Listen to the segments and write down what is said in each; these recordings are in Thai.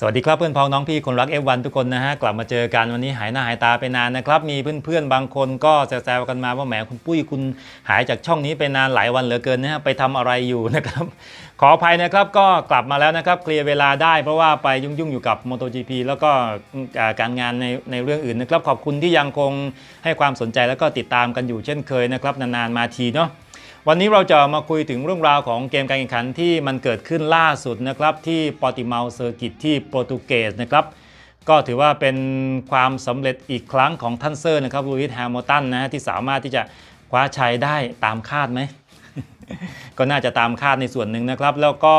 สวัสดีครับเพื่อนพ้องน้องพี่คนรัก F1 ทุกคนนะฮะกลับมาเจอกันวันนี้หายหน้าหายตาไปนานนะครับ มีเพื่อนๆบางคนก็แซวๆกันมาว่าแหมคุณปุ้ยคุณหายจากช่องนี้ไปนานหลายวันเหลือเกินนะฮะไปทำอะไรอยู่นะครับ ขออภัยนะครับก็กลับมาแล้วนะครับเคลียร์เวลาได้เพราะว่าไปยุ่งๆอยู่กับ MotoGP แล้วก็การงานในในเรื่องอื่นนะครับขอบคุณที่ยังคงให้ความสนใจแล้วก็ติดตามกันอยู่เช่นเคยนะครับนานๆมาทีเนาะ วันนี้เราจะมาคุยถึงเรื่องราวของเกมการแข่งขันที่มันเกิดขึ้นล่าสุดนะครับที่ปอติเมาเซอร์กิตที่โปรตุเกสนะครับก็ถือว่าเป็นความสำเร็จอีกครั้งของท่านเซอร์นะครับลูอิสแฮมิลตันนะฮะที่สามารถที่จะคว้าชัยได้ตามคาดไหม ก็น่าจะตามคาดในส่วนหนึ่งนะครับ แล้วก็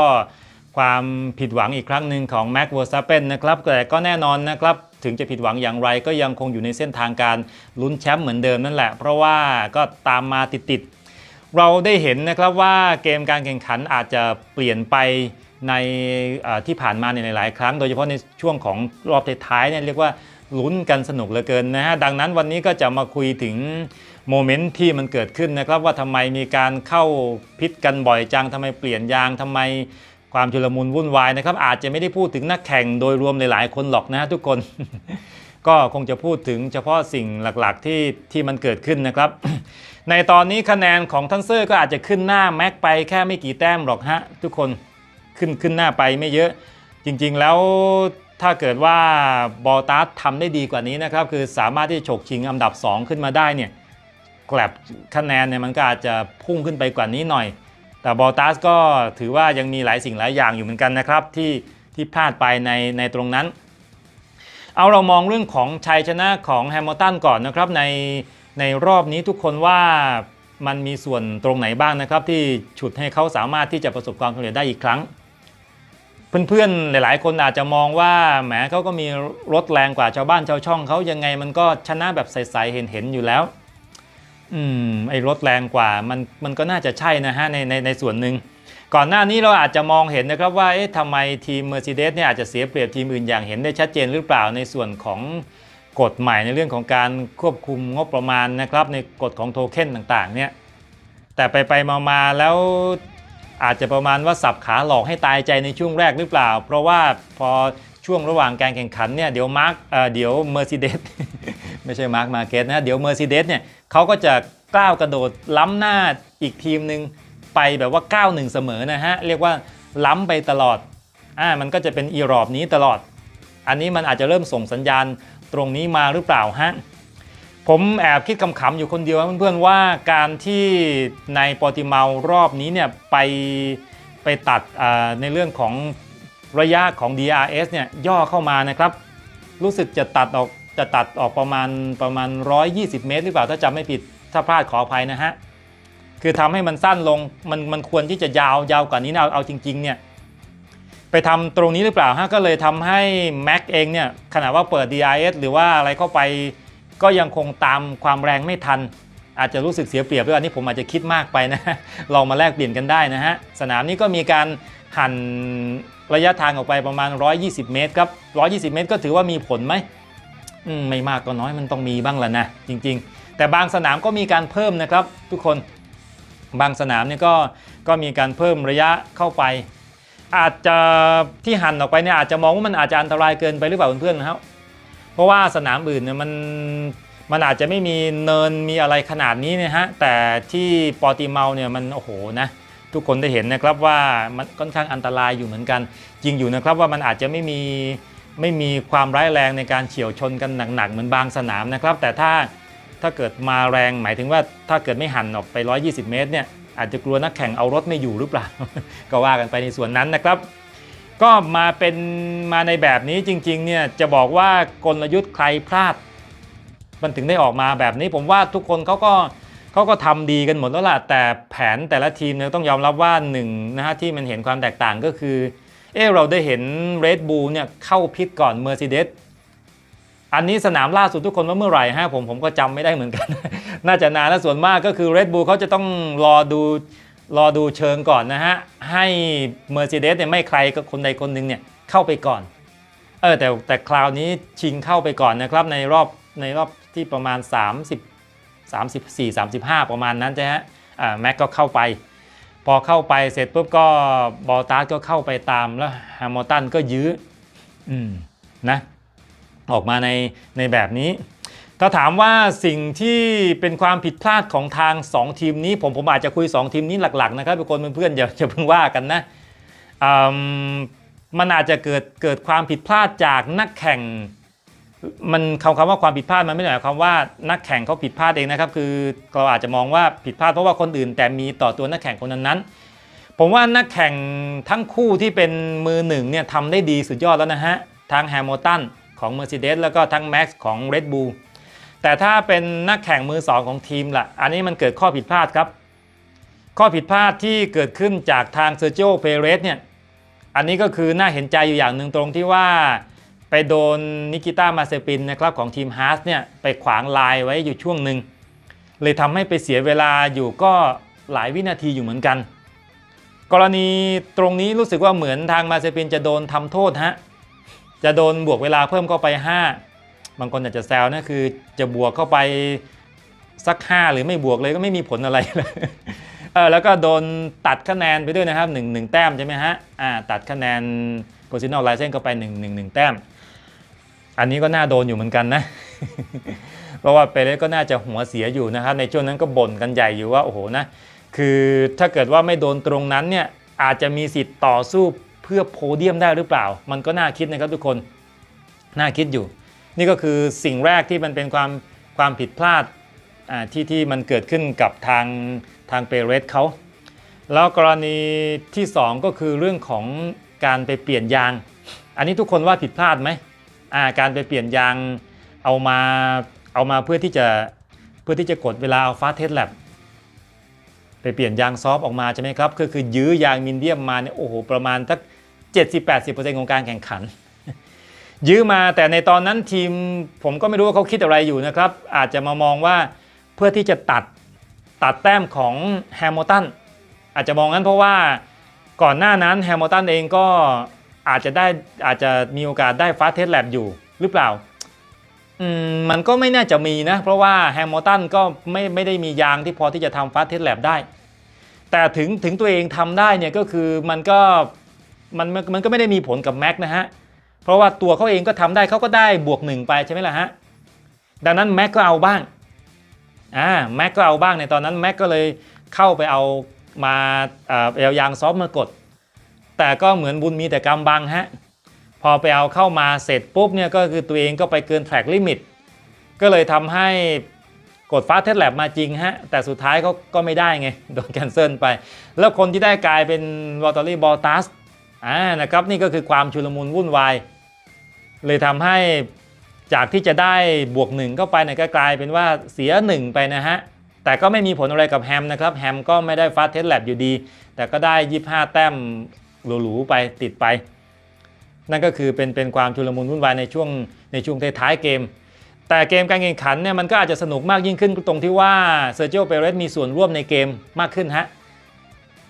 ความผิดหวังอีกครั้งหนึ่งของแม็กเวอร์ซ p เปนนะครับแต่ก็แน่นอนนะครับถึงจะผิดหวังอย่างไรก็ยังคงอยู่ในเส้นทางการลุ้นแชมป์เหมือนเดิมนั่นแหละ เพราะว่าก็ตามมาติดๆ เราได้เห็นนะครับว่าเกมการแข่งขันอาจจะเปลี่ยนไปในที่ผ่านมาในหลายๆ ครั้ง โดยเฉพาะในช่วงของรอบท้ายเนี่ยเรียกว่าลุ้นกันสนุกเหลือเกินนะฮะดังนั้นวันนี้ก็จะมาคุยถึงโมเมนต์ที่มันเกิดขึ้นนะครับว่าทำไมมีการเข้าพิษกันบ่อยจังทำไมเปลี่ยนยางทำไมความชุลมุนวุ่นวายนะครับอาจจะไม่ได้พูดถึงนักแข่งโดยรวมหลายๆ คนหรอกนะฮะทุกคน ก็คงจะพูดถึงเฉพาะสิ่งหลักๆที่ที่มันเกิดขึ้นนะครับ ในตอนนี้คะแนนของทันเซอร์ก็อาจจะขึ้นหน้าแม็กไปแค่ไม่กี่แต้มหรอกฮะ ทุกคนขึ้นขึ้นหน้าไปไม่เยอะ จริงๆแล้วถ้าเกิดว่าบอตัสทำได้ดีกว่านี้นะครับ คือสามารถที่จะฉกชิงอันดับ 2 ขึ้นมาได้เนี่ยแกลบคะแนนเนี่ยมันก็อาจจะพุ่งขึ้นไปกว่านี้หน่อย แต่บอตัสก็ถือว่ายังมีหลายสิ่งหลายอย่างอยู่เหมือนกันนะครับ ที่ที่พลาดไปในในตรงนั้น เอาเรามองเรื่องของชัยชนะของแฮมิลตันก่อนนะครับใน ในรอบนี้ทุกคนว่ามันมีส่วนตรงไหนบ้างนะครับ ที่ฉุดให้เขาสามารถที่จะประสบความสำเร็จได้อีกครั้ง เพื่อนๆหลาย ๆ คนอาจจะมองว่าแหมเขาก็มีรถแรงกว่าชาวบ้านชาวช่องเขายังไงมันก็ชนะแบบใสๆเห็นๆอยู่แล้ว อืมไอ้รถแรงกว่ามันมันก็น่าจะใช่นะฮะในในในส่วนหนึ่งก่อนหน้านี้เราอาจจะมองเห็นนะครับว่าเอ๊ะทำไมทีม Mercedes เนี่ยอาจจะเสียเปรียบทีมอื่นอย่างเห็นได้ชัดเจนหรือเปล่าในส่วนของ กฎใหม่ในเรื่องของการควบคุมงบประมาณนะครับ ในกฎของโทเค็นต่างๆเนี่ยแต่ไปไปมามาๆแล้วอาจจะประมาณว่าสับขาหลอกให้ตายใจในช่วงแรกหรือเปล่า เพราะว่าพอช่วงระหว่างการแข่งขันเนี่ยเดี๋ยวมาร์กเดี๋ยว Mercedes ไม่ใช่มาร์กมาเก็ตนะเดี๋ยว Mercedes เนี่ยเขาก็จะก้าวกระโดดล้ำหน้าอีกทีมหนึ่งไปแบบว่า 9-1 เสมอนะฮะ เรียกว่าล้ำไปตลอดอ่ามันก็จะเป็นอีรอบนี้ตลอด อันนี้มันอาจจะเริ่มส่งสัญญาณ ตรงนี้มาหรือเปล่าฮะผมแอบคิดขำๆอยู่คนเดียวเพื่อนๆว่าการที่ในปอติเมารอบนี้เนี่ยไปไปตัดในเรื่องของระยะของ DRS เนี่ยย่อเข้ามานะครับ รู้สึกจะตัดออกจะตัดออกประมาณประมาณ 120 เมตร หรือเปล่าถ้าจำไม่ผิดถ้าพลาดขออภัยนะฮะ คือทำให้มันสั้นลงมันมันควรที่จะยาวยาวกว่านี้นะเอาเอาจริงๆเนี่ย ไปทำตรงนี้หรือเปล่าฮะก็เลยทำให้ Mac เองเนี่ยขณะว่าเปิด DRS หรือว่าอะไรเข้าไปก็ยังคงตามความแรงไม่ทัน อาจจะรู้สึกเสียเปรียบด้วยอันนี้ผมอาจจะคิดมากไปนะลองมาแลกเปลี่ยนกันได้นะฮะ สนามนี้ก็มีการหั่นระยะทางออกไปประมาณ 120 เมตรครับ 120 เมตรก็ถือว่ามีผลไหมมไม่มากก็น้อยมันต้องมีบ้างแหละนะ จริง ๆ แต่บางสนามก็มีการเพิ่มนะครับ ทุกคนบางสนามเนี่ยก็ก็มีการเพิ่มระยะเข้าไป อาจจะที่หันออกไปเนี่ยอาจจะมองว่ามันอาจจะอันตรายเกินไปหรือเปล่าเพื่อนๆนะครับ เพราะว่าสนามอื่นเนี่ยมันมันอาจจะไม่มีเนินมีอะไรขนาดนี้นะฮะแต่ที่ปอติเมาเนี่ยมันโอ้โหนะทุกคนได้เห็นนะครับว่ามันค่อนข้างอันตรายอยู่เหมือนกันจริงอยู่นะครับว่ามันอาจจะไม่มีไม่มีความร้ายแรงในการเฉียวชนกันหนักๆเหมือนบางสนามนะครับ แต่ถ้าถ้าเกิดมาแรงหมายถึงว่าถ้าเกิดไม่หันออกไป 120 เมตรเนี่ย อาจจะกลัวนักแข่งเอารถไม่อยู่หรือเปล่า ก็ว่ากันไปในส่วนนั้นนะครับ ก็มาเป็นมาในแบบนี้จริงๆเนี่ยจะบอกว่ากลยุทธ์ใครพลาด มันถึงได้ออกมาแบบนี้ ผมว่าทุกคนเขาก็เขาก็ทำดีกันหมดแล้วล่ะแต่แผนแต่ละทีมเนี่ยต้องยอมรับว่าหนึ่งนะฮะที่มันเห็นความแตกต่างก็คือเออเราได้เห็น Red Bull เนี่ยเข้าพิษก่อน Mercedes อันนี้สนามล่าสุดทุกคนว่าเมื่อไหร่ฮะผมผมก็จำไม่ได้เหมือนกัน น่าจะนานและส่วนมากก็คือ Red Bull เขาจะต้องรอดูรอดูเชิงก่อนนะฮะ ให้ Mercedes เนี่ยไม่ใครก็คนใดคนหนึ่งเนี่ยเข้าไปก่อนเออแต่แต่คราวนี้ชิงเข้าไปก่อนนะครับในรอบในรอบที่ประมาณ 30 34 35 ประมาณนั้นใช่ฮะอ่าแม็กก็เข้าไป พอเข้าไปเสร็จปุ๊บก็บอลตาร์ก็เข้าไปตามแล้วแฮมิลตันก็ยื้ออืมนะ ออกมาในในแบบนี้ ถ้าถามว่าสิ่งที่เป็นความผิดพลาดของทาง 2 ทีมนี้ ผมผมอาจจะคุย 2 ทีมนี้หลักๆนะครับทุกคนเพื่อนๆอย่าอย่าเพิ่งว่ากันนะมมันอาจจะเกิดเกิดความผิดพลาดจากนักแข่งมันคำคำว่าความผิดพลาดมันไม่ได้หมายความว่านักแข่งเขาผิดพลาดเองนะครับ คือเราอาจจะมองว่าผิดพลาดเพราะว่าคนอื่น แต่มีต่อตัวนักแข่งคนนั้นๆผมว่านักแข่งทั้งคู่ที่เป็นมือหนึ่งเนี่ยทำได้ดีสุดยอดแล้วนะฮะทั้งแฮมิลตัน ของ Mercedes แล้วก็ทั้ง Max ของ Red Bull แต่ถ้าเป็นนักแข่งมือ 2 ของทีมล่ะ อันนี้มันเกิดข้อผิดพลาดครับ ข้อผิดพลาดที่เกิดขึ้นจากทางเซอร์ i ิโอเปเรสเนี่ย อันนี้ก็คือน่าเห็นใจอยู่อย่างหนึ่งตรงที่ว่าไปโดนนิกิต้ามาเซปินนะครับของทีมฮาร์สเนี่ยไปขวางลายไว้อยู่ช่วงหนึ่งเลยทำให้ไปเสียเวลาอยู่ก็หลายวินาทีอยู่เหมือนกัน กรณีตรงนี้รู้สึกว่าเหมือนทางมาเซปินจะโดนทำโทษฮะ จะโดนบวกเวลาเพิ่มเข้าไป 5 บางคนอาจจะแซวนะคือจะบวกเข้าไปสัก 5 หรือไม่บวกเลยก็ไม่มีผลอะไรเลยเออแล้วก็โดนตัดคะแนนไปด้วยนะครับ 1 1 แต้มใช่ไหมฮะอ่าตัดคะแนน personal license เข้าไป 1 1 1 แต้ม อันนี้ก็น่าโดนอยู่เหมือนกันนะ เพราะว่าเปเรสก็น่าจะหัวเสียอยู่นะครับ ในช่วงนั้นก็บ่นกันใหญ่อยู่ว่าโอ้โหนะ คือถ้าเกิดว่าไม่โดนตรงนั้นเนี่ยอาจจะมีสิทธิ์ต่อสู้ พื่อโพเดียมได้หรือเปล่า มันก็น่าคิดนะครับทุกคน น่าคิดอยู่ นี่ก็คือสิ่งแรกที่มันเป็นความความผิดพลาดที่ที่มันเกิดขึ้นกับทางทางเปเรสเขาแล้วกรณีที่ 2 ก็คือเรื่องของการไปเปลี่ยนยาง อันนี้ทุกคนว่าผิดพลาดไหมาการไปเปลี่ยนยางเอามาเอามาเพื่อที่จะเพื่อที่จะกดเวลาเอาฟาสเทสแลบไปเปลี่ยนยางซอฟออกมาใช่ไหมครับก็คือยื้อยางมินเดียมมาเนี่ยโอ้โหประมาณสัก 70-80%ของการแข่งขัน ยื้อมาแต่ในตอนนั้นทีมผมก็ไม่รู้ว่าเขาคิดอะไรอยู่นะครับ อาจจะมามองว่าเพื่อที่จะตัดตัดแต้มของแฮมิลตันอาจจะมองงั้นเพราะว่าก่อนหน้านั้นแฮมิลตันเองก็อาจจะได้อาจจะมีโอกาสได้ฟาสเทสแลบอยู่หรือเปล่าอืมมันก็ไม่น่าจะมีนะ เพราะว่าแฮมิลตันก็ไม่ไม่ได้มียางที่พอที่จะทำฟาสเทสแลบได้ แต่ถึงถึงตัวเองทำได้เนี่ยก็คือมันก็ มันมันมันก็ไม่ได้มีผลกับแม็กนะฮะ เพราะว่าตัวเขาเองก็ทำได้เขาก็ได้บวกหนึ่งไปใช่ไหมล่ะฮะ ดังนั้นแม็กก็เอาบ้าง อ่าแม็กก็เอาบ้างในตอนนั้นแม็กก็เลยเข้าไปเอามาเอายางซอฟมากด แต่ก็เหมือนบุญมีแต่กำบังฮะ พอไปเอาเข้ามาเสร็จปุ๊บเนี่ยก็คือตัวเองก็ไปเกินแทร็กลิมิต ก็เลยทำให้กดฟ้าเทสแลบมาจริงฮะ แต่สุดท้ายเขาก็ไม่ได้ไง โดนแคนเซิลไป แล้วคนที่ได้กลายเป็นวอลตอรี่บอลตัส อ่านะครับนี่ก็คือความชุลมุนวุ่นวายเลยทำให้จากที่จะได้บวกหนึ่งเข้าไปเนี่ยก็กลายเป็นว่าเสีย1ไปนะฮะแต่ก็ไม่มีผลอะไรกับแฮมนะครับแฮมก็ไม่ได้ฟาสเทสแลบอยู่ดี แต่ก็ได้ 25 แต้มหรูๆไปติดไป นั่นก็คือเป็นเป็นความชุลมุนวุ่นวายในช่วงในช่วงท้ายเกม แต่เกมการแข่งขันเนี่ยมันก็อาจจะสนุกมากยิ่งขึ้นตรงที่ว่าเซอร์ i ิโอเปเรสมีส่วนร่วมในเกมมากขึ้นฮะ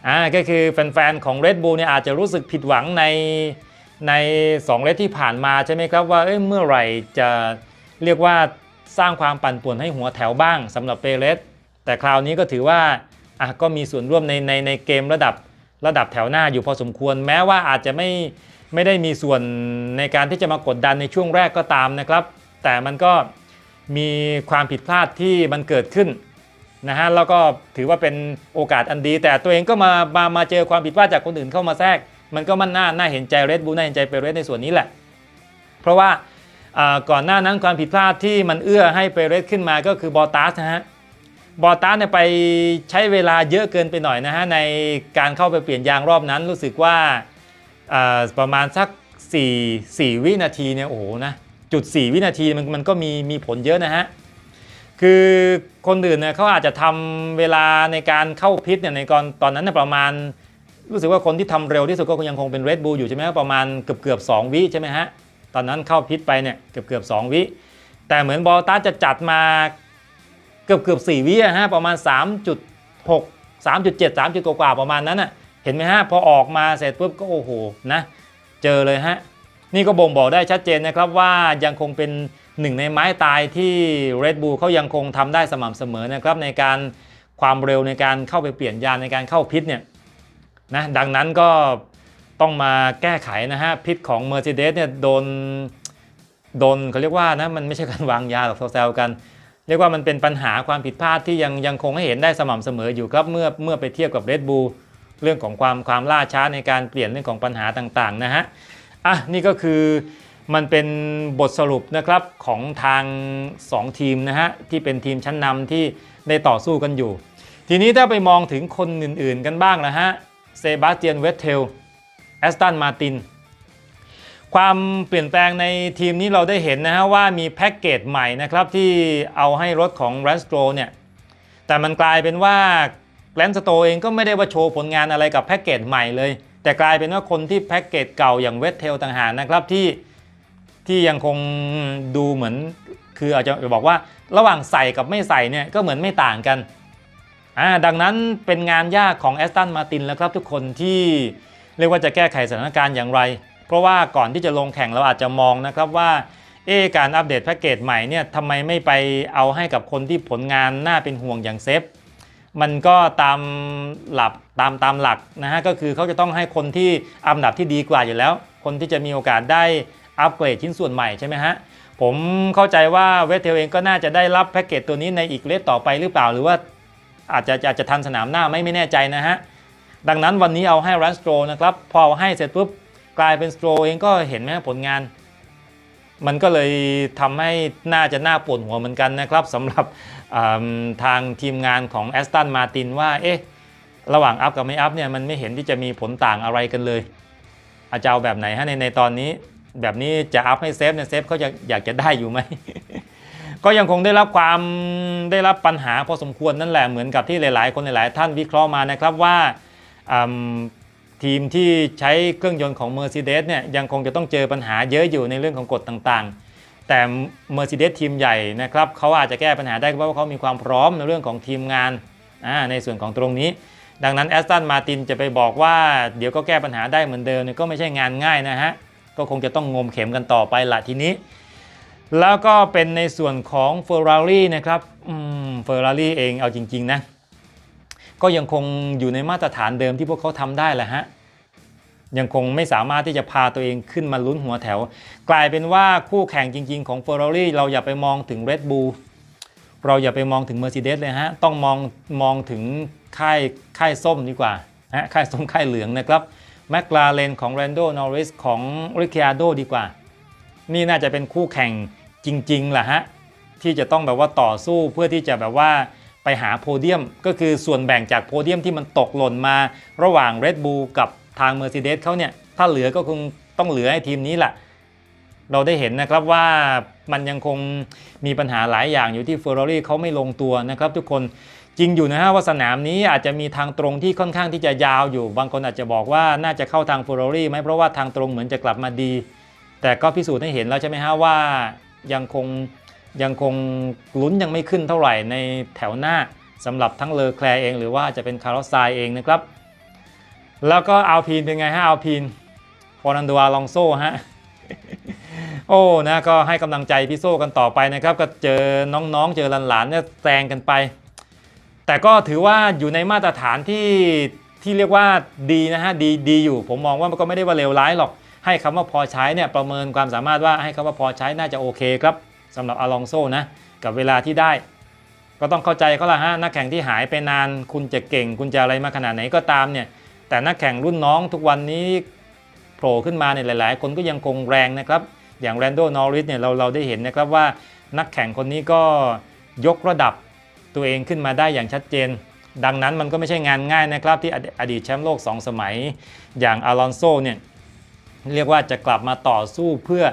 อ่าก็คือแฟนๆของ Red Bull เนี่ยอาจจะรู้สึกผิดหวังในใน2เลสที่ผ่านมาใช่ไหมครับว่าเอ้ยเมื่อไหร่จะเรียกว่าสร้างความปั่นป่วนให้หัวแถวบ้างสำหรับเปเรสแต่คราวนี้ก็ถือว่าอะก็มีส่วนร่วมในในในเกมระดับระดับแถวหน้าอยู่พอสมควร แม้ว่าอาจจะไม่ไม่ได้มีส่วนในการที่จะมากดดันในช่วงแรกก็ตามนะครับ แต่มันก็มีความผิดพลาดที่มันเกิดขึ้น นะฮะแล้วก็ถือว่าเป็นโอกาสอันดี แต่ตัวเองก็มามามาเจอความผิดพลาดจากคนอื่นเข้ามาแทรก มันก็มันน่าน่าเห็นใจเรดบูลน่าเห็นใจเปเรสในส่วนนี้แหละ เพราะว่าก่อนหน้านั้นความผิดพลาดที่มันเอื้อให้เปเรสขึ้นมาก็คือบอตัสนะฮะบอตัสเนี่ยไปใช้เวลาเยอะเกินไปหน่อยนะฮะในการเข้าไปเปลี่ยนยางรอบนั้นรู้สึกว่าอ่าประมาณสัก 4 4 วินาทีเนี่ยโอ้โหนะจุด 4 วินาทีมันมันก็มีมีผลเยอะนะฮะ คือคนอื่นเนี่ยเขาอาจจะทำเวลาในการเข้าพิษเนี่ยในตอนตอนนั้นเนี่ยประมาณ รู้สึกว่าคนที่ทำเร็วที่สุดก็ยังคงเป็น Red Bull อยู่ใช่ไหมประมาณเกือบเกือบสองวิใช่ไหมฮะตอนนั้นเข้าพิษไปเนี่ยเกือบเกือบสองวิ แต่เหมือนบอลตัสจะจัดมาเกือบเกือบสี่วิอะฮะประมาณ 3.6 3.7 3จุดกว่าประมาณนั้นน่ะเห็นไหมฮะพอออกมาเสร็จปุ๊บก็โอ้โหนะเจอเลยฮะนี่ก็บ่งบอกได้ชัดเจนนะครับว่ายังคงเป็น หนึ่งในไม้ตายที่ Red Bull เขายังคงทำได้สม่ำเสมอนะครับในการความเร็วในการเข้าไปเปลี่ยนยานในการเข้าพิษเนี่ยนะดังนั้นก็ต้องมาแก้ไขนะฮะพิษของ Mercedes เนี่ยโดนโดนเขาเรียกว่านะมันไม่ใช่การวางยาหรอกแซวกัน เรียกว่ามันเป็นปัญหาความผิดพลาดที่ยังยังคงให้เห็นได้สม่ำเสมออยู่ครับเมื่อเมื่อไปเทียบกับ Red Bull เรื่องของความความล่าช้าในการเปลี่ยนเรื่องของปัญหาต่างๆนะฮะอะนี่ก็คือ มันเป็นบทสรุปนะครับของทาง 2 ทีมนะฮะที่เป็นทีมชั้นนำที่ได้ต่อสู้กันอยู่ ทีนี้ถ้าไปมองถึงคนอื่นๆกันบ้างนะฮะเซบาสเตียนเวสเทลแอสตันมาตินความเปลี่ยนแปลงในทีมนี้เราได้เห็นนะฮะว่ามีแพ็กเกจใหม่นะครับที่เอาให้รถของ r a n s t r o เนี่ยแต่มันกลายเป็นว่าแ a นสโตเองก็ไม่ได้ว่าโชว์ผลงานอะไรกับแพ็กเกจใหม่เลย แต่กลายเป็นว่าคนที่แพ็กเกจเก่าอย่างเวสเทลต่างหากนะครับที่ ที่ยังคงดูเหมือน คืออาจจะบอกว่าระหว่างใส่กับไม่ใส่เนี่ยก็เหมือนไม่ต่างกันอ่าดังนั้นเป็นงานยากของแอสตันมาตินแล้วครับทุกคนที่เรียกว่าจะแก้ไขสถานการณ์อย่างไร เพราะว่าก่อนที่จะลงแข่งเราอาจจะมองนะครับว่าเออการอัปเดตแพ็กเกจใหม่เนี่ยทำไมไม่ไปเอาให้กับคนที่ผลงานน่าเป็นห่วงอย่างเซฟ มันก็ตามหลับตามตามหลักนะฮะก็คือเขาจะต้องให้คนที่อันดับที่ดีกว่าอยู่แล้ว คนที่จะมีโอกาสได้ อัปเกรดชิ้นส่วนใหม่ใช่ไหมฮะผมเข้าใจว่าเวสเทลเองก็น่าจะได้รับแพ็กเกจตัวนี้ในอีกเลสต่อไปหรือเปล่า หรือว่าอาจจะอาจจะทันสนามหน้าไม่ไม่แน่ใจนะฮะดังนั้นวันนี้เอาให้รันสโตรนะครับพอให้เสร็จปุ๊บกลายเป็นสโตรเองก็เห็นไหมผลงาน มันก็เลยทำให้น่าจะน่าปวดหัวเหมือนกันนะครับสำหรับทางทีมงานของแอสตันมาตินว่าเอ๊ะระหว่างอัพกับไม่อัพเนี่ยมันไม่เห็นที่จะมีผลต่างอะไรกันเลยอาจจะเอาแบบไหนฮะในในตอนนี้ แบบนี้จะอัพให้เซฟเนี่ยเซฟเขาจะอยากจะได้อยู่ไหม ก็ยังคงได้รับความได้รับปัญหาพอสมควรนั่นแหละเหมือนกับที่หลาย ๆ คนหลาย ๆ ท่านวิเคราะห์มานะครับว่าทีมที่ใช้เครื่องยนต์ของ Mercedes เนี่ยยังคงจะต้องเจอปัญหาเยอะอยู่ในเรื่องของกฎต่าง ๆ แต่ Mercedes ทีมใหญ่นะครับเขาอาจจะแก้ปัญหาได้เพราะว่าเขามีความพร้อมในเรื่องของทีมงานในส่วนของตรงนี้ ดังนั้นแอสตันมาตินจะไปบอกว่าเดี๋ยวก็แก้ปัญหาได้เหมือนเดิมเนี่ยก็ไม่ใช่งานง่ายนะฮะ ก็คงจะต้องงมเข็มกันต่อไปละทีนี้ แล้วก็เป็นในส่วนของ Ferrari นะครับเฟอร์รารี่เองเอาจริงๆนะ ก็ยังคงอยู่ในมาตรฐานเดิมที่พวกเขาทำได้แหละฮะยังคงไม่สามารถที่จะพาตัวเองขึ้นมาลุ้นหัวแถว กลายเป็นว่าคู่แข่งจริง ๆ ของ Ferrari เราอย่าไปมองถึง Red Bull เราอย่าไปมองถึง Mercedes เลยฮะ ต้องมองมองถึงค่ายค่ายส้มดีกว่าฮะค่ายส้มค่ายเหลืองนะครับ แมคลาเรนของ Lando Norris ของ Ricciardo ดีกว่า นี่น่าจะเป็นคู่แข่งจริงๆแหละฮะ ที่จะต้องแบบว่าต่อสู้เพื่อที่จะแบบว่าไปหาโพเดียม ก็คือส่วนแบ่งจากโพเดียมที่มันตกหล่นมาระหว่าง Red Bull กับทาง Mercedes เขาเนี่ย ถ้าเหลือก็คงต้องเหลือให้ทีมนี้แหละเราได้เห็นนะครับว่ามันยังคงมีปัญหาหลายอย่างอยู่ที่ Ferrari เขาไม่ลงตัวนะครับทุกคน จริงอยู่นะฮะว่าสนามนี้อาจจะมีทางตรงที่ค่อนข้างที่จะยาวอยู่ บางคนอาจจะบอกว่าน่าจะเข้าทาง Ferrari ไหมเพราะว่าทางตรงเหมือนจะกลับมาดี แต่ก็พิสูจน์ให้เห็นแล้วใช่ไหมฮะว่ายังคงยังคงลุ้นยังไม่ขึ้นเท่าไหร่ในแถวหน้าสำหรับทั้งเลอแคลเอง หรือว่าจะเป็นคาร์ลไซเองนะครับ แล้วก็อัลพีนเป็นไงฮะอัลพีนฟอร์นันโดอาลองโซฮะโอ้นะก็ให้กำลังใจพี่โซกันต่อไปนะครับ ก็เจอน้องๆ เจอหลานๆเนี่ยแซงกันไป แต่ก็ถือว่าอยู่ในมาตรฐานที่ที่เรียกว่าดีนะฮะดีดีอยู่ ผมมองว่ามันก็ไม่ได้ว่าเลวร้ายหรอก ให้คำว่าพอใช้เนี่ยประเมินความสามารถว่าให้คำว่าพอใช้น่าจะโอเคครับสำหรับอลองโซนะกับเวลาที่ได้ ก็ต้องเข้าใจเขาละฮะนักแข่งที่หายไปนาน คุณจะเก่ง คุณจะอะไรมาขนาดไหนก็ตามเนี่ยแต่นักแข่งรุ่นน้องทุกวันนี้โผล่ขึ้นมาเนี่ยหลาย ๆ คนก็ยังคงแรงนะครับ อย่างแรนโดนอริสเนี่ยเราเราได้เห็นนะครับว่านักแข่งคนนี้ก็ยกระดับ ตัวเองขึ้นมาได้อย่างชัดเจน ดังนั้นมันก็ไม่ใช่งานง่ายนะครับ ที่อดีตแชมป์โลก 2 สมัย อย่างอลอนโซเนี่ยเรียกว่าจะกลับมาต่อสู้เพื่อ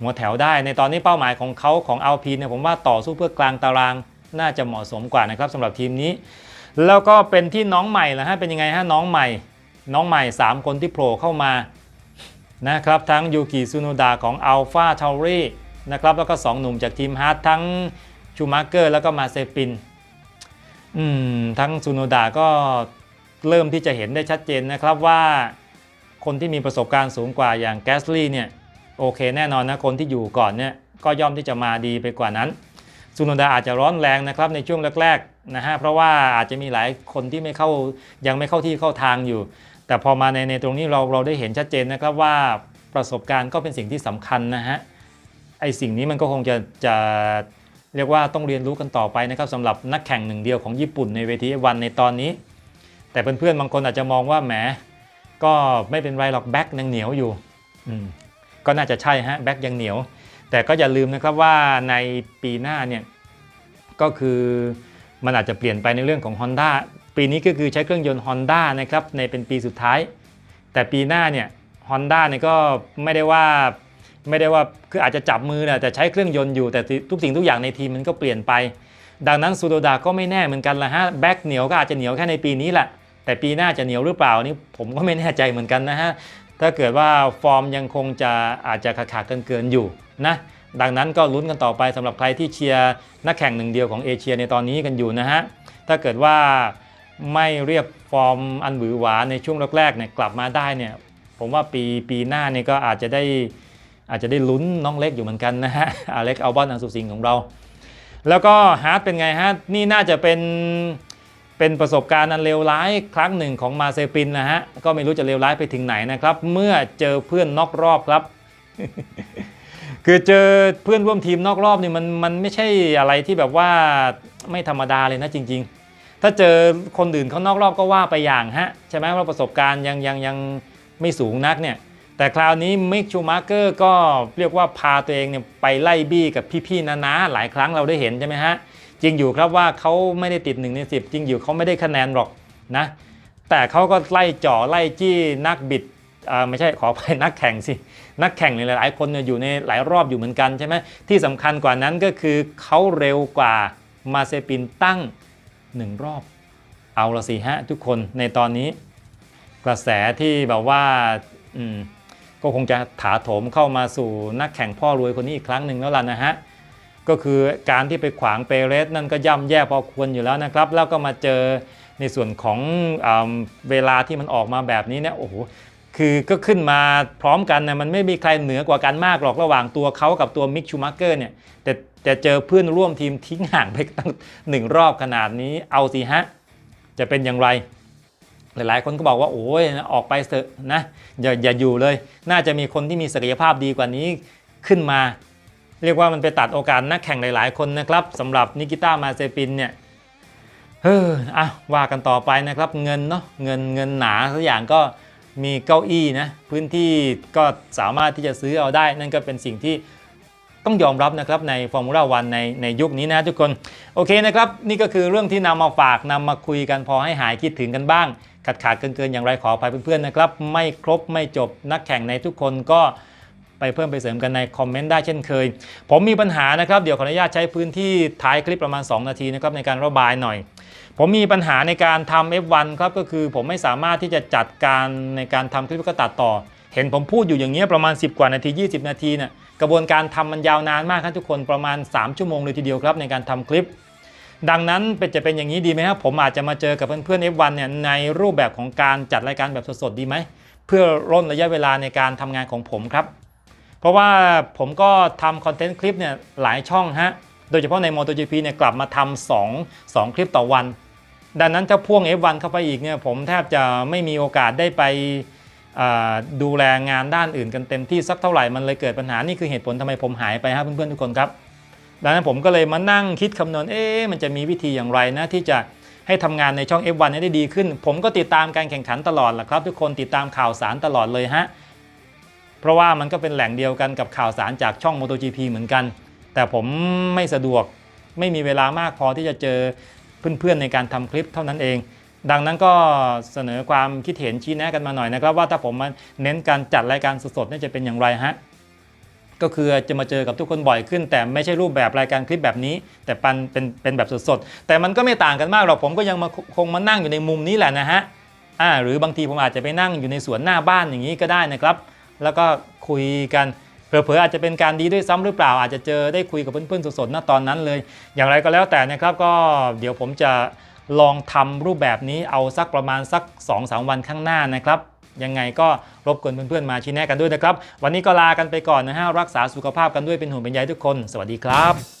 หัวแถวได้ ในตอนนี้เป้าหมายของเขาของอัลพีเนี่ยผมว่าต่อสู้เพื่อกลางตารางน่าจะเหมาะสมกว่านะครับสำหรับทีมนี้ แล้วก็เป็นที่น้องใหม่ละฮะเป็นยังไงฮะน้องใหม่ น้องใหม่ 3 คนที่โผล่เข้ามานะครับทั้งยูกิซูโนดาของอัลฟาทาวรีนะครับแล้วก็ 2 หนุ่มจากทีมฮาร์ดทั้งชูมาร์เกอร์แล้วก็มาเซปิน อืมทั้งซูโนดาก็เริ่มที่จะเห็นได้ชัดเจนนะครับว่าคนที่มีประสบการณ์สูงกว่าอย่างแกสลี่เนี่ยโอเคแน่นอนนะคนที่อยู่ก่อนเนี่ยก็ย่อมที่จะมาดีไปกว่านั้นซูโนดาอาจจะร้อนแรงนะครับในช่วงแรกๆนะฮะเพราะว่าอาจจะมีหลายคนที่ไม่เข้ายังไม่เข้าที่เข้าทางอยู่ แต่พอมาในในตรงนี้เราเราได้เห็นชัดเจนนะครับว่าประสบการณ์ก็เป็นสิ่งที่สำคัญนะฮะไอสิ่งนี้มันก็คงจะจะ เรียกว่าต้องเรียนรู้กันต่อไปนะครับสำหรับนักแข่งหนึ่งเดียวของญี่ปุ่นในเวทีวันในตอนนี้ แต่เพื่อนๆบางคนอาจจะมองว่าแหมก็ไม่เป็นไรหรอกแบ็กยังเหนียวอยู่อืมก็น่าจะใช่ฮะแบ็กยังเหนียว แต่ก็อย่าลืมนะครับว่าในปีหน้าเนี่ยก็คือมันอาจจะเปลี่ยนไปในเรื่องของ Honda ปีนี้ก็คือใช้เครื่องยนต์ Honda นะครับในเป็นปีสุดท้าย แต่ปีหน้าเนี่ย Honda เนี่ยก็ไม่ได้ว่า ไม่ได้ว่าคืออาจจะจับมือนะแต่ใช้เครื่องยนต์อยู่แต่ทุกสิ่งทุกอย่างในทีมมันก็เปลี่ยนไป ดังนั้นซูโดดาก็ไม่แน่เหมือนกันละฮะแบ็กเหนียวก็อาจจะเหนียวแค่ในปีนี้แหละแต่ปีหน้าจะเหนียวหรือเปล่านี่ผมก็ไม่แน่ใจเหมือนกันนะฮะถ้าเกิดว่าฟอร์มยังคงจะอาจจะขาดเกินๆอยู่นะดังนั้นก็ลุ้นกันต่อไปสำหรับใครที่เชียร์นักแข่งหนึ่งเดียวของเอเชียในตอนนี้กันอยู่นะฮะถ้าเกิดว่าไม่เรียกฟอร์มอันหวือหวาในช่วงแรกๆเนี่ยกลับมาได้เนี่ยผมว่าปีปีหน้าเนี่ยก็อาจจะได้ อาจจะได้ลุ้นน้องเล็กอยู่เหมือนกันนะฮะอเล็กอัลบอนอังสุสิงของเรา แล้วก็ฮาร์ดเป็นไงฮะนี่น่าจะเป็นเป็นประสบการณ์อันเลวร้ายครั้งหนึ่งของมาเซปินนะฮะก็ไม่รู้จะเลวร้ายไปถึงไหนนะครับ เมื่อเจอเพื่อนนอกรอบครับ คือเจอเพื่อนร่วมทีมนอกรอบนี่มันมันไม่ใช่อะไรที่แบบว่าไม่ธรรมดาเลยนะจริง ๆ ถ้าเจอคนอื่นเขานอกรอบก็ว่าไปอย่างฮะใช่ไหมว่าประสบการณ์ยังยังยังไม่สูงนักเนี่ย แต่คราวนี้มิกชูมาร์เกอร์ก็เรียกว่าพาตัวเองเนี่ยไปไล่บี้กับพี่ๆนาๆหลายครั้งเราได้เห็นใช่ไหมฮะ จริงอยู่ครับว่าเขาไม่ได้ติด1ใน10 จริงอยู่เขาไม่ได้คะแนนหรอกนะ แต่เขาก็ไล่จ่อไล่จี้นักบิดอ่าไม่ใช่ขอไปนักแข่งสิ นักแข่งหลายๆคนเนี่ยอยู่ในหลายรอบอยู่เหมือนกันใช่ไหมที่สำคัญกว่านั้นก็คือเขาเร็วกว่ามาเซปินตั้ง 1 รอบ เอาละสิฮะทุกคนในตอนนี้ กระแสที่แบบว่าอืม ก็คงจะถาโถมเข้ามาสู่นักแข่งพ่อรวยคนนี้อีกครั้งหนึ่งแล้วล่ะนะฮะก็คือการที่ไปขวางเปเรสนั่นก็ย่ำแย่พอควรอยู่แล้วนะครับ แล้วก็มาเจอในส่วนของอเวลาที่มันออกมาแบบนี้เนี่ยโอ้โหคือก็ขึ้นมาพร้อมกันนะมันไม่มีใครเหนือกว่ากันมากหรอกระหว่างตัวเขากับตัวมิกชูมาร์เกอร์เนี่ยแต่แต่เจอเพื่อนร่วมทีมทิ้งห่างไปตั้งหนึ่งรอบขนาดนี้เอาสิฮะจะเป็นอย่างไร ลายๆ คนก็บอกว่าโอ้ยออกไปเถอะนะอย่าอย่าอยู่เลย น่าจะมีคนที่มีศักยภาพดีกว่านี้ขึ้นมา เรียกว่ามันไปตัดโอกาสนักแข่งหลาย ๆ คนนะครับสำหรับนิกิต้ามาเซปินเนี่ยเฮ้ออะว่ากันต่อไปนะครับเงินเนาะเงินเงินหนาสักอย่างก็มีเก้าอี้นะพื้นที่ก็สามารถที่จะซื้อเอาได้ นั่นก็เป็นสิ่งที่ต้องยอมรับนะครับในฟอร์มูล่าวันในในยุคนี้นะทุกคน โอเคนะครับ นี่ก็คือเรื่องที่นำมาฝากนำมาคุยกันพอให้หายคิดถึงกันบ้าง ขาดขาดเกินเกินๆอย่างไรขออภัยเพื่อนๆนะครับ ไม่ครบไม่จบนักแข่งในทุกคนก็ไปเพิ่มไปเสริมกันในคอมเมนต์ได้เช่นเคย ผมมีปัญหานะครับเดี๋ยวขออนุญาตใช้พื้นที่ท้ายคลิปประมาณ 2 นาทีนะครับในการระบายหน่อย ผมมีปัญหาในการทำ F1 ครับก็คือผมไม่สามารถที่จะจัดการในการทำคลิปก็ตัดต่อ เห็นผมพูดอยู่อย่างเงี้ยประมาณ 10 กว่านาที 20 นาทีเนี่ยกระบวนการทำมันยาวนานมากครับทุกคนประมาณ 3 ชั่วโมงเลยทีเดียวครับในการทำคลิป ดังนั้นเป็นจะเป็นอย่างนี้ดีไหมครับผมอาจจะมาเจอกับเพื่อนๆ F1 เนี่ยในรูปแบบของการจัดรายการแบบสดๆดีไหม เพื่อร่นระยะเวลาในการทำงานของผมครับ เพราะว่าผมก็ทำคอนเทนต์คลิปเนี่ยหลายช่องฮะโดยเฉพาะใน MotoGP เนี่ยกลับมาทำ2 2 คลิปต่อวัน ดังนั้นถ้าพ่วง F1 เข้าไปอีกเนี่ยผมแทบจะไม่มีโอกาสได้ไปดูแลงานด้านอื่นกันเต็มที่สักเท่าไหร่มันเลยเกิดปัญหานี่คือเหตุผลทำไมผมหายไปครับเพื่อนๆทุกคนครับ ดังนั้นผมก็เลยมานั่งคิดคำนวณเอ๊ะมันจะมีวิธีอย่างไรนะที่จะให้ทำงานในช่อง F1 ให้ได้ดีขึ้น ผมก็ติดตามการแข่งขันตลอดแหละครับทุกคนติดตามข่าวสารตลอดเลยฮะเพราะว่ามันก็เป็นแหล่งเดียวกันกับข่าวสารจากช่อง MotoGP เหมือนกัน แต่ผมไม่สะดวกไม่มีเวลามากพอที่จะเจอเพื่อนๆในการทำคลิปเท่านั้นเอง ดังนั้นก็เสนอความคิดเห็นชี้แนะกันมาหน่อยนะครับ ว่าถ้าผมมาเน้นการจัดรายการสดๆนี่จะเป็นอย่างไรฮะ ก็คือจะมาเจอกับทุกคนบ่อยขึ้น แต่ไม่ใช่รูปแบบรายการคลิปแบบนี้ แต่ปันเป็นเป็นแบบสดๆ แต่มันก็ไม่ต่างกันมากหรอกผมก็ยังมาคงมานั่งอยู่ในมุมนี้แหละนะฮะอ่าหรือบางทีผมอาจจะไปนั่งอยู่ในสวนหน้าบ้านอย่างนี้ก็ได้นะครับ แล้วก็คุยกันเผลอๆอาจจะเป็นการดีด้วยซ้ำหรือเปล่า อาจจะเจอได้คุยกับเพื่อนๆสดๆณตอนนั้นเลย อย่างไรก็แล้วแต่นะครับก็เดี๋ยวผมจะลองทำรูปแบบนี้เอาสักประมาณสัก 2-3 วันข้างหน้านะครับ ยังไงก็รบกวนเพื่อนๆมาชี้แนะกันด้วยนะครับ วันนี้ก็ลากันไปก่อนนะฮะรักษาสุขภาพกันด้วยเป็นห่วงเป็นใยทุกคน สวัสดีครับ